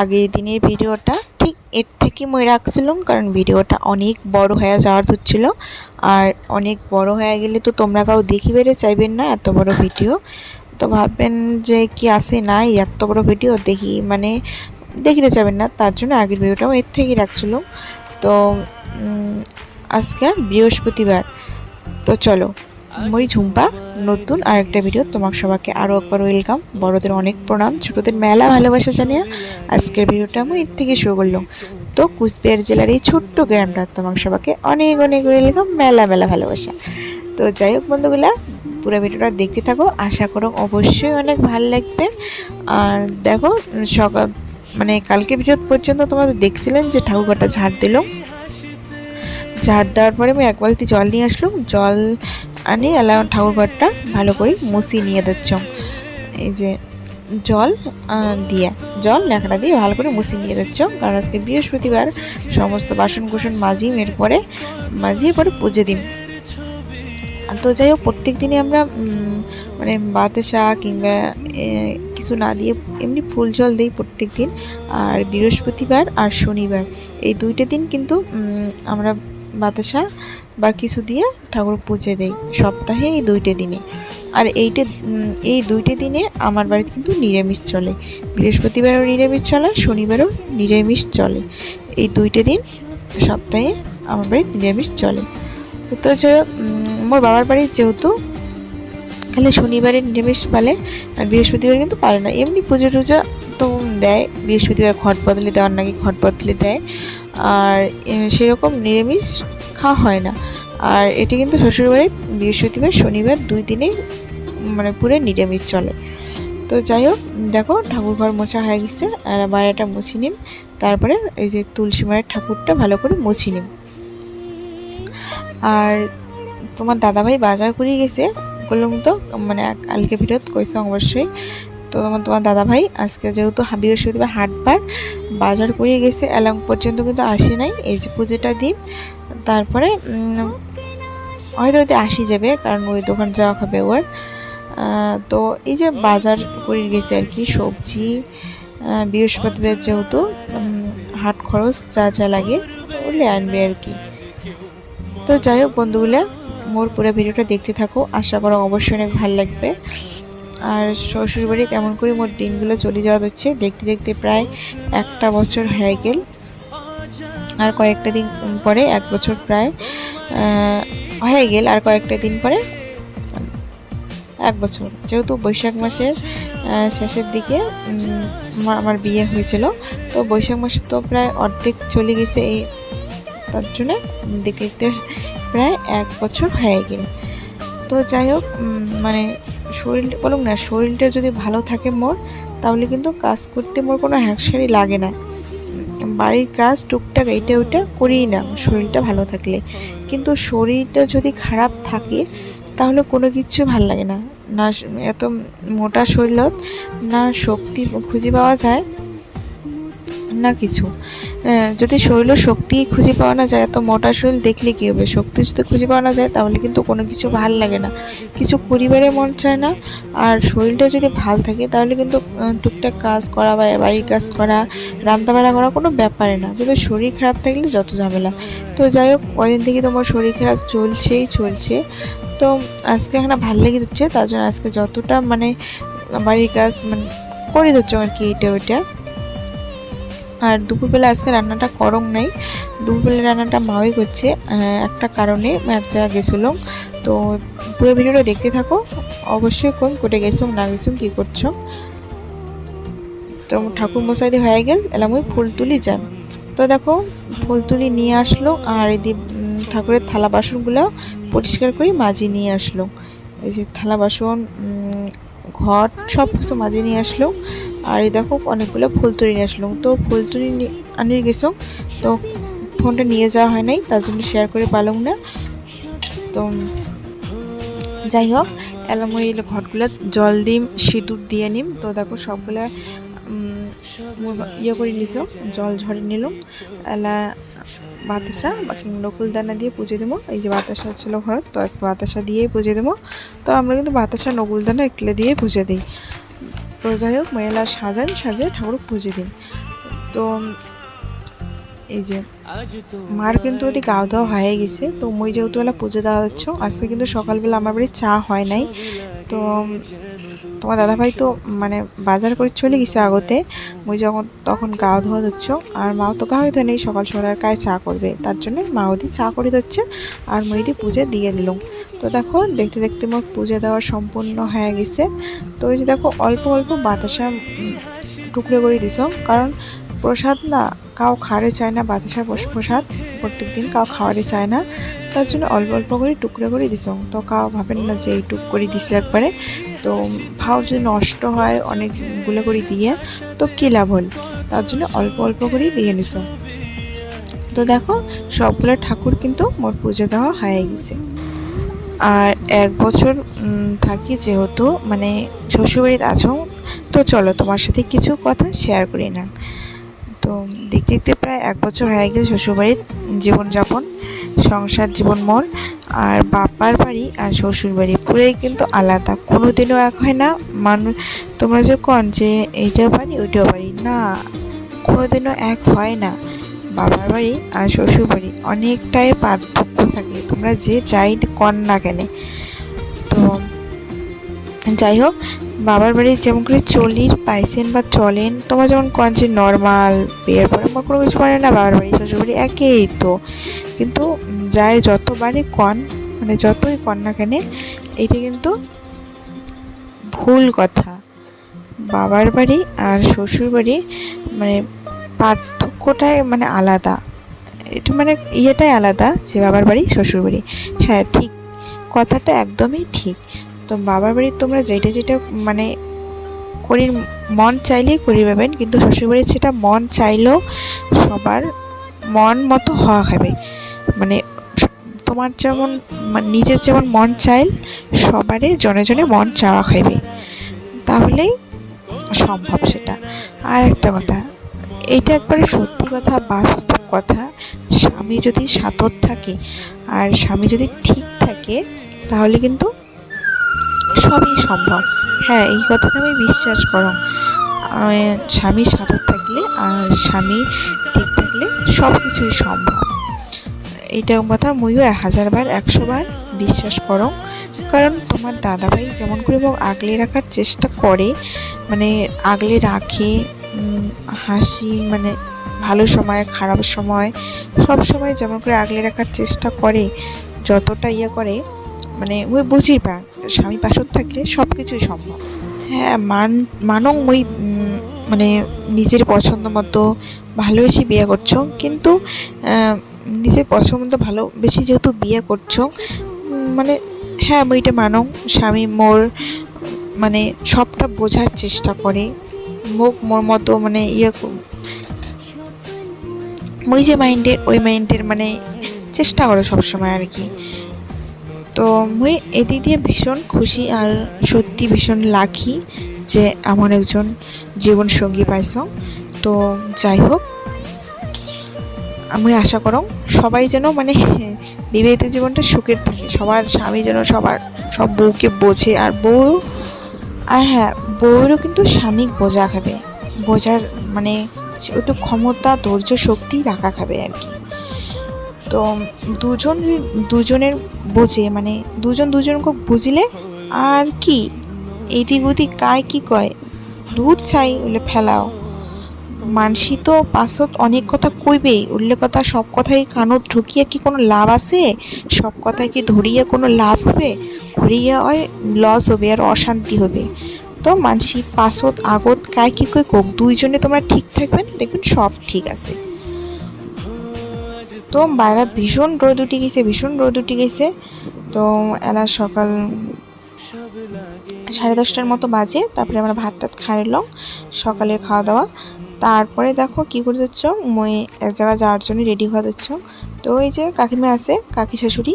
আগের দিনের ভিডিওটা ঠিক এর থেকে মই রাখছিলাম, কারণ ভিডিওটা অনেক বড় হয়ে যাওয়ার হচ্ছিল। আর অনেক বড় হয়ে গেলে তো তোমরা কাউ দেখি বেড়ে চাইবেন না এত বড় ভিডিও। তো ভাববেন যে কি আসে নাই, এত বড় ভিডিও দেখি মানে দেখিতে যাবেন না, তার জন্য আগের ভিডিওটাও এর থেকেই রাখছিলাম। তো আজকে বৃহস্পতিবার। তো চলো মই ঝুম্পা, নতুন আরেকটা ভিডিও তোমার সবাইকে আরও একবার ওয়েলকাম বড়দের অনেক প্রণাম, ছোটদের মেলা ভালোবাসা জানিয়ে আজকের ভিডিওটা আমি এর থেকে শুরু করলাম। তো কুচবিহার জেলার এই ছোট্ট গ্রামটা তোমার সবাইকে অনেক অনেক ওয়েলকাম মেলা মেলা ভালোবাসা। তো যাই হোক বন্ধুগুলা, পুরো ভিডিওটা দেখতে থাকো, আশা করো অবশ্যই অনেক ভালো লাগবে। আর দেখো সকাল মানে কালকে ভিডিও পর্যন্ত তোমাদের দেখছিলেন যে ঠাকুরঘরটা ঝাড় দিলাম ঝাড় দেওয়ার পরে আমি এক বালতি জল নিয়ে আসলাম। জল আনি, এলাম ঠাকুরঘরটা ভালো করে মুছিয়ে নিয়ে দিচ্ছম এই যে জল দিয়ে, জল, ন্যাকড়া দিয়ে ভালো করে মুছিয়ে নিয়ে দিচ্ছ কারণ আজকে বৃহস্পতিবার, সমস্ত বাসন কুসন মাজিম এরপরে মাজিয়ে পরে পুজো দিম। তো যাই হোক, প্রত্যেক দিনই আমরা মানে বাতাসা কিংবা কিছু না দিয়ে এমনি ফুল জল দিই প্রত্যেক দিন। আর বৃহস্পতিবার আর শনিবার, এই দুইটা দিন কিন্তু আমরা বাতাসা বা কিছু দিয়ে ঠাকুর পুজো দেই সপ্তাহে এই দুইটা দিনে। আর এইটা এই দুইটা দিনে আমার বাড়িতে কিন্তু নিরামিষ চলে। বৃহস্পতিবারও নিরামিষ চলে, শনিবারও নিরামিষ চলে। এই দুইটা দিন সপ্তাহে আমার বাড়িতে নিরামিষ চলে। তো মোর বাবার বাড়ি যেহেতু খালি শনিবারে নিরামিষ পালে আর বৃহস্পতিবার কিন্তু পালে না। এমনি পুজো টুজো তো দেয়, বৃহস্পতিবার ঘট বদলে দেওয়ার নাকি ঘট বদলে দেয়। আর সেরকম নিরামিষ খাওয়া হয় না। আর এটি কিন্তু শ্বশুরবাড়ির বৃহস্পতিবার, শনিবার দুই দিনেই মানে পুরো নিরামিষ চলে। তো যাই হোক, দেখো ঠাকুর ঘর মোছা হয়ে গেছে, আর বাইরেটা মুছি নিম। তারপরে এই যে তুলসী মায়ের ঠাকুরটা ভালো করে মুছি নিম। আর তোমার দাদাভাই বাজার করে গেছে, বললাম তো মানে কালকে ভিডিওত কইছো অবশ্যই। তো তোমার তোমার দাদাভাই, আজকে যেহেতু বৃহস্পতিবার হাটবার, বাজার করে গেছে, এলাম পর্যন্ত কিন্তু আসে নাই, এই যে পুজোটা দিই। তারপরে হয়তো হয়তো আসি যাবে, কারণ ওই দোকান যাওয়া খাবে ওর। তো এই যে বাজার করে গেছে আর কি, সবজি বৃহস্পতিবার যেহেতু হাট খরচ যা যা লাগে ওগুলো আনবে আর কি। তো যাই হোক বন্ধুগুলা, মোর পুরো ভিডিওটা দেখতে থাকো, আশা করো অবশ্যই অনেক ভালো লাগবে। আর শ্বশুরবাড়ি তেমন করে মোট দিনগুলো চলে যাওয়া হচ্ছে। দেখতে দেখতে প্রায় একটা বছর হয়ে গেল। আর কয়েকটা দিন পরে এক বছর প্রায় হয়ে গেল। আর কয়েকটা দিন পরে এক বছর। যেহেতু বৈশাখ মাসের শেষের দিকে আমার- আমার বিয়ে হয়েছিল। তো বৈশাখ মাসে তো প্রায় অর্ধেক চলে গেছে এই, তার জন্যে দেখতে দেখতে প্রায় এক বছর হয়ে গেল। তো যাই হোক মানে শরীরটা বলুন না, শরীরটা যদি ভালো থাকে মোর, তাহলে কিন্তু কাজ করতে মোর কোনো হ্যাকসারি লাগে না। বাড়ির কাজ টুকটাক এইটা ওইটা করি না, শরীরটা ভালো থাকলে। কিন্তু শরীরটা যদি খারাপ থাকে, তাহলে কোনো কিছু ভালো লাগে না। না এত মোটা শরীরত না শক্তি খুঁজে পাওয়া যায়, না কিছু। যদি শরীরে শক্তি খুঁজে পাওয়া না যায় তো মোটা শরীর দেখলে কী হবে? শক্তি যদি খুঁজে পাওয়া না যায়, তাহলে কিন্তু কোনো কিছু ভালো লাগে না। কিছু পরিবারে মন চায় না, আর শরীরটা যদি ভালো থাকে, তাহলে কিন্তু টুকটাক কাজ করা বা বাড়ির কাজ করা রান্নাবাড়া করা কোনো ব্যাপারে না। কিন্তু শরীর খারাপ থাকলে যত ঝামেলা। তো যাই হোক কদিন থেকে তোমার শরীর খারাপ চলছেই চলছে। তো আজকে এখানে ভালো লেগে দিচ্ছে তার জন্য আজকে যতটা মানে বাড়ির কাজ মানে করে দিচ্ছে আর কি এটা ওইটা। আর দুপুরবেলা আজকে রান্নাটা করং নাই। দুপুরবেলা রান্নাটা মাওই করছে একটা কারণে এক জায়গায় গেছিলাম তো পুরো ভিডিওটা দেখতে থাকো, অবশ্যই কোন কোটে গেছো না গেছো কী করছ। তো ঠাকুর মশাইদি হয়ে গেল, এলাম ওই ফুল তুলি যান। তো দেখো ফুল তুলি নিয়ে আসলো, আর এদি ঠাকুরের থালা বাসনগুলো পরিষ্কার করে মাজি নিয়ে আসলো। এই যে থালা বাসন ঘট সব কিছু মাঝে নিয়ে আসলো। আর এই দেখো অনেকগুলো ফুল তুলি নিয়ে আসলাম তো ফুল তুলি আনিয়ে গেছো। তো ফোনটা নিয়ে যাওয়া হয় নাই, তার জন্য শেয়ার করে পালাম না। তো যাই হোক, এলাম ওই ঘটগুলো জল দিম সিঁদুর দিয়ে নিম। তো দেখো সবগুলা ইয়ে করে নিছো, জল ঝরে নিলাম এলা বাতাসা বা নকুল দানা দিয়ে পুজো দেবো এই যে বাতাসা ছিল ঘরত তো আজকে বাতাসা দিয়েই পুজো দেবো তো আমরা কিন্তু বাতাসা, নকুল দানা একলে দিয়ে পুজো দিই। তো যাই হোক, মেলা সাজান, সাজিয়ে ঠাকুর পুজো দিন তো এই যে, মার কিন্তু ওদি গাও দেওয়া হয়ে গেছে। তো মই যেহেতু এলা পুজো দেওয়া হচ্ছে, আজকে কিন্তু সকালবেলা আমার বাড়ি চা হয় নাই। তো, তোমার দাদাভাই তো মানে বাজার করে চলে গেছে আগতে। মুই যখন, তখন গা ধোয়া দিচ্ছ আর মাও তো গা হইতে নেই, সকাল সকাল কায় চা করবে। তার জন্য মা ওদি চা করে দিচ্ছে আর মই দি পুজো দিয়ে দিল তো দেখো, দেখতে দেখতে মোর পুজো দেওয়া সম্পূর্ণ হয়ে গেছে। তো ওই যে দেখো, অল্প অল্প বাতাসা টুকরো করে দিছ। কারণ প্রসাদ না কাউ খাওয়ারে চায় না, বাতাসা প্রস- প্রসাদ প্রত্যেক দিন কাউ খাওয়ারে চায় না। তার জন্য অল্প অল্প করে টুকরো করে দিছ তো কাউ ভাবেন না যে এইটুক করে দিছে একবারে। তো ভাও যদি নষ্ট হয় অনেকগুলো করে দিয়ে, তো কী লাভ হল? তার জন্য অল্প অল্প করেই দিয়ে নিছ তো দেখো, সবগুলো ঠাকুর কিন্তু মোট পুজো দেওয়া হয়ে গেছে। আর এক বছর থাকি যেহেতু মানে শ্বশুরবাড়িতে আছো, তো চলো তোমার সাথে কিছু কথা শেয়ার করি না। তো দেখতে দেখতে প্রায় এক বছর হয়ে গেছে শ্বশুরবাড়ির জীবনযাপন, সংসার জীবন মোর আর বাপার বাড়ি আর শ্বশুর বাড়ি পুরোই কিন্তু আলাদা। কোনো দিনও এক হয় না মানুষ তোমরা যে কন যে এইটাও বাড়ি ওইটাও বাড়ি। না কোনো দিনও এক হয় না। বাবার বাড়ি আর শ্বশুর বাড়ি অনেকটাই পার্থক্য থাকে। তোমরা যে যাই কন না কেন যাই হোক, বাবার বাড়ি যেমন করে চলির, পাইছেন বা চলেন, তোমরা যেমন কন যে নর্মাল বিয়ের পরে আমার কোনো কিছু মানে না, বাবার বাড়ি শ্বশুর বাড়ি একই তো। কিন্তু যাই যতবারই কন মানে যতই কন না কেন, এটা কিন্তু ভুল কথা। বাবার বাড়ি আর শ্বশুর বাড়ি মানে পার্থক্যটাই মানে আলাদা। এটা মানে ইয়েটাই আলাদা যে বাবার বাড়ি শ্বশুর বাড়ি হ্যাঁ ঠিক। কথাটা একদমই ঠিক। তো বাবার বাড়ি তোমরা যেটা যেটা মানে করি মন চাইলেই করি পাবেন, কিন্তু শ্বশুরবাড়ির সেটা মন চাইলেও সবার মন মতো হওয়া খাবে। মানে তোমার যেমন মানে নিজের যেমন মন চাইল, সবারই জনে জনে মন চাওয়া খাইবে। তাহলেই সম্ভব সেটা। আর একটা কথা, এইটা একবারে সত্যি কথা, বাস্তব কথা, স্বামী যদি সাতত থাকে আর স্বামী যদি ঠিক থাকে, তাহলে কিন্তু সবই সম্ভব। হ্যাঁ এই কথাটা আমি বিশ্বাস করো। স্বামী সাথে থাকলে আর স্বামী ঠিক থাকলে সব কিছুই সম্ভব। এইটা কথা মইও এক হাজার বার, একশো বার বিশ্বাস করো। কারণ তোমার দাদাভাই যেমন করে হোক আগলে রাখার চেষ্টা করে মানে আগলে রাখে হাসি মানে ভালো সময়, খারাপ সময়, সব সময় যেমন করে আগলে রাখার চেষ্টা করে, যতটা ইয়ে করে মানে ওই বুঝি পা, স্বামী পাশত থাকলে সব কিছুই সম্ভব। হ্যাঁ মান, মানং ওই মানে নিজের পছন্দ মতো ভালোবেসে বিয়ে করছ, কিন্তু নিজের পছন্দ মতো ভালো, বেশি যেহেতু বিয়ে করছ মানে হ্যাঁ আমি এটা মানং, স্বামী, মোর মানে সবটা বোঝার চেষ্টা করে। মুখ মোর মতো মানে ইয়ে মুই যে মাইন্ডের ওই মাইন্ডের মানে চেষ্টা করো সবসময় আর কি। তো মুই এদিক দিয়ে ভীষণ খুশি আর সত্যি ভীষণ লাখি যে এমন একজন জীবন সঙ্গী পাইছ। তো যাই হোক, আমি আশা করো সবাই যেন মানে বিবাহিত জীবনটা সুখের থাকে। সবার স্বামী যেন সবার সব বউকে বোঝে আর বউ, আর হ্যাঁ বউরও কিন্তু স্বামী বোঝা খাবে। বোঝার মানে একটু ক্ষমতা, ধৈর্য, শক্তি রাখা খাবে আর কি। তো দুজন দুজনের বোঝে মানে দুজন দুজনকে বুঝলে আর কি, এদিক ওদিক কায় কি কয়? দূর ছাই বলে ফেলাও। মানসি তো পাছত অনেক কথা কইবেই উল্লে কথা সব কথাই কানত ঢুকিয়া কি কোনো লাভ আছে? সব কথাই কি ধরিয়া কোনো লাভ হবে? ঘুরিয়ে হয় লস হবে আর অশান্তি হবে। তো মানসি পাছত আগত কায় কি কই কোক দুইজনে তোমরা ঠিক থাকবেন? দেখবেন সব ঠিক আছে। তো বাইরাত ভীষণ রোদ উঠে গেছে, ভীষণ রোদ উঠে গেছে। তো এলা সকাল সাড়ে দশটার মতো বাজে, তারপরে আমরা ভাত টাত খাইলাম, সকালের খাওয়া দাওয়া। তারপরে দেখো কি করে দিচ্ছ, মই এক জায়গায় যাওয়ার জন্য রেডি হওয়া দিচ্ছ। তো এই যে কাকিমা আছে, কাকি শাশুড়ি,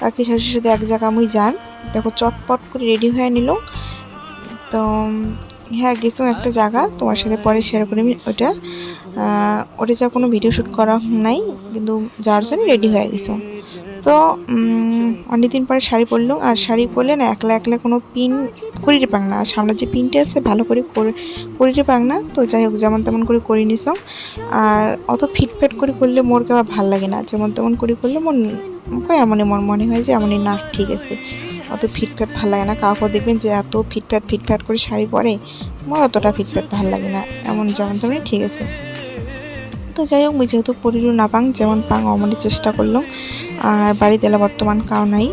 কাকি শাশুড়ির সাথে এক জায়গা আমি যান, দেখো চটপট করে রেডি হয়ে নিল তো হ্যাঁ গেছো একটা জায়গা। তোমার সাথে পরে শেয়ার করে ওটা ওটা যা কোনো ভিডিও শ্যুট করা নাই, কিন্তু যার জন্য রেডি হয়ে গেছো। তো অনেকদিন পরে শাড়ি পরলাম। আর শাড়ি পরলে না একলা একলা কোনো পিন করিতে পাং না। আর সামনে যে পিনটা আছে, ভালো করে করে, করিতে পাং না। তো যাই হোক, যেমন তেমন করে করে নিস আর অত ফিটফাট করে করলে মোর কেবা ভালো লাগে না। যেমন তেমন করে করলে মন এমনই মন মনে হয় যে এমনই না, ঠিক আছে। অত ফিটফাট ভালো লাগে না। কাউকে দেখবেন যে এত ফিটফাট ফিটফাট করে শাড়ি পরে, আমার অতটা ফিটফাট ভালো লাগে না। এমন যেমন তেমনই ঠিক আছে। তো যাই হোক যেহেতু পরিরু না পাং যেমন পাং অমনের চেষ্টা করলাম। আর বাড়িতে এলা বর্তমান কাউ নাই।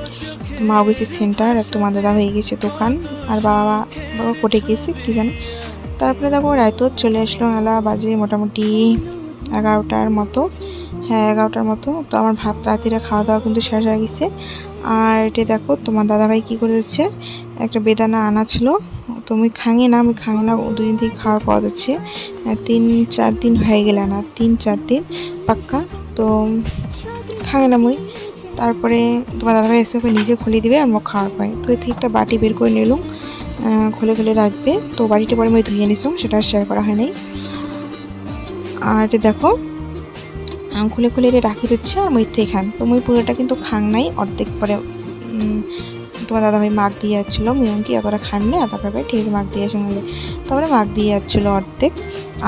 মা গেছে সেন্টার আর তোমার দাদা হয়ে গেছে দোকান। আর বাবা বাবা কোটে গেছে কী জানি। তারপরে দেখো, রায়তো চলে আসলো, এলা বাজে মোটামুটি এগারোটার মতো। হ্যাঁ এগারোটার মতো। তো আমার ভাত রাতিরা খাওয়া দাওয়া কিন্তু শেষ হয়ে গেছে। আর এটা দেখো, তোমার দাদাভাই কী করে দিচ্ছে? একটা বেদানা আনা ছিল। তুমি খাঙে না, আমি খাঙে না, দুদিন থেকে খাওয়ার পর হচ্ছে তিন, চার দিন হয়ে গেলে না, তিন, চার দিন পাক্কা। তো খাঙে না মুই। তারপরে তোমার দাদাভাই এসে ওকে নিজে খুলে দিবে আর মুখ খাওয়ার পাই তো এর থেকে একটা বাটি বের করে নিলাম খুলে খুলে রাখবে। তো বাড়িটা পরে মই ধুয়ে নিলাম সেটা শেয়ার করা হয় নাই। আর এটা দেখো খুলে খুলে এটা রাখি দিচ্ছে আর মই থেকে খান। তো মই পুরোটা কিন্তু খাং নাই, অর্ধেক পরে তোমার দাদা ভাই মাগ দিয়ে যাচ্ছিল মেয়ম কি এতটা খান না তারপরে ঠিক আছে, মাগ দিয়ে সঙ্গে তারপরে মাগ দিয়ে যাচ্ছিল অর্ধেক,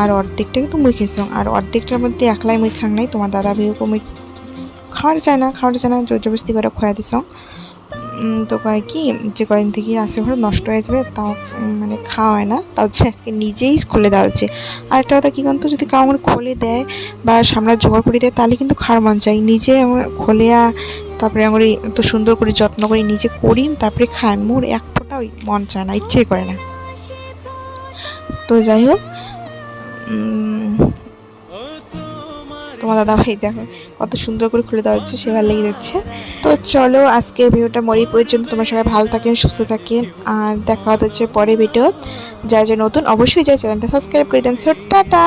আর অর্ধেকটা কিন্তু মুই খেয়েছিলাম। আর অর্ধেকটার মধ্যে একলাই মুই খাং নাই, তোমার দাদা ভাইও মুই খাওয়ার চায় না, খাওয়ার চায় না, জোর জবরস্তি করে খোয়া দিস তো কয় কি যে কয়েকদিন থেকে আসে ঘরে নষ্ট হয়ে যাবে, তাও মানে খাওয়া হয় না। তাও হচ্ছে আজকে নিজেই খুলে দেওয়া হচ্ছে। আর একটা কথা কী কিন্তু যদি কাউ আমার খোলে দেয় বা সামনে জোগাড় করে দেয়, তাহলে কিন্তু খাওয়ার মন চাই। নিজে আমার খোলেয়া তারপরে আমার এত সুন্দর করে যত্ন করে নিজে করি, তারপরে খাই। মোর এক ফোঁটা ওই মন চায় না ইচ্ছে করে না। তো যাই হোক তোমার দাদা ভাই দেখো, কত সুন্দর করে খুলে দেওয়া হচ্ছে সে ভালো লেগে যাচ্ছে। তো চলো আজকে ভিডিওটা মরি পর্যন্ত। তোমার সবাই ভালো থাকেন, সুস্থ থাকেন। আর দেখা হচ্ছে পরে ভিডিও। যার যে নতুন, অবশ্যই যাই চ্যানেলটা সাবস্ক্রাইব করে দেন। So tata